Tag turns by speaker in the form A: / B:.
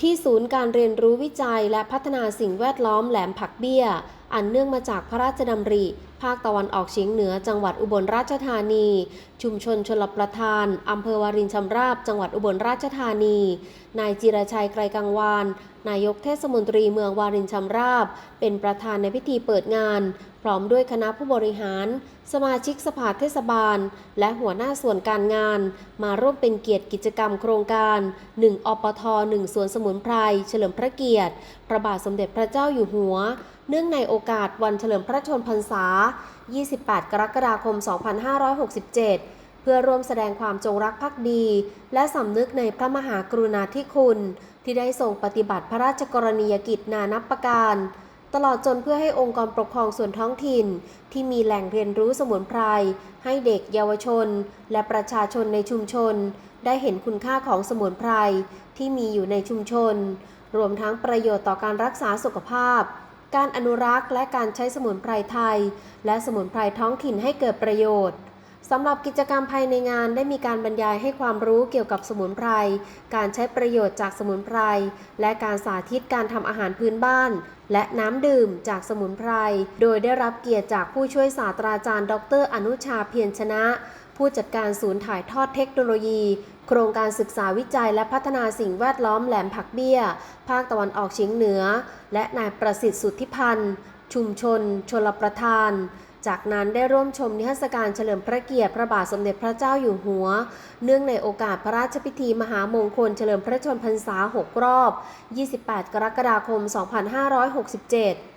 A: ที่ศูนย์การเรียนรู้วิจัยและพัฒนาสิ่งแวดล้อมแหลมผักเบี้ยอันเนื่องมาจากพระราชดำริ ภาคตะวันออกเฉียงเหนือ จังหวัดอุบลราชธานี ชุมชนชลประทาน อำเภอวารินชำราบ จังหวัดอุบลราชธานี นายจิรชัยไกรกังวานนายกเทศมนตรีเมืองวารินชำราบ เป็นประธานในพิธีเปิดงาน พร้อมด้วยคณะผู้บริหาร สมาชิกสภาเทศบาล และหัวหน้าส่วนการงาน มาร่วมเป็นเกียรติกิจกรรมโครงการ 1 อปท 1 สวนสมุนไพร เฉลิมพระเกียรติ พระบาทสมเด็จพระเจ้าอยู่หัว เนื่องในโอกาสวันเฉลิมพระชนมพรรษา 28 กรกฎาคม 2567 เพื่อร่วมแสดงความจงรักภักดี และสำนึกในพระมหากรุณาธิคุณ ที่ได้ทรงปฏิบัติพระราชกรณียกิจนานับประการ ตลอดจนเพื่อให้องค์กรปกครองส่วนท้องถิ่น ที่มีแหล่งเรียนรู้สมุนไพรให้เด็กเยาวชน และประชาชนในชุมชน ได้เห็นคุณค่าของสมุนไพรที่มีอยู่ในชุมชน รวมทั้งประโยชน์ต่อการรักษาสุขภาพ การอนุรักษ์ และการใช้สมุนไพรไทย และสมุนไพรท้องถิ่นให้เกิดประโยชน์สำหรับกิจกรรมภายในงานได้มีการบรรยายให้ความรู้เกี่ยวกับสมุนไพร การใช้ประโยชน์จากสมุนไพร และการสาธิตการทำอาหารพื้นบ้าน และน้ำดื่มจากสมุนไพร โดยได้รับเกียรติจากผู้ช่วยศาสตราจารย์ ดร อนุชาเพียรชนะ ผู้จัดการศูนย์ถ่ายทอดเทคโนโลยี โครงการศึกษาวิจัยและพัฒนาสิ่งแวดล้อมแหลมผักเบี้ย ภาคตะวันออกเฉียงเหนือ และนายประสิทธิ์สุทธิพันธ์ ชุมชน ชลประทาน จากนั้นได้ร่วมชมนิทรรศการเฉลิมพระเกียรติพระบาทสมเด็จพระเจ้าอยู่หัว เนื่องในโอกาสพระราชพิธีมหามงคลเฉลิมพระชนมพรรษา 6 รอบ 28 กรกฎาคม 2567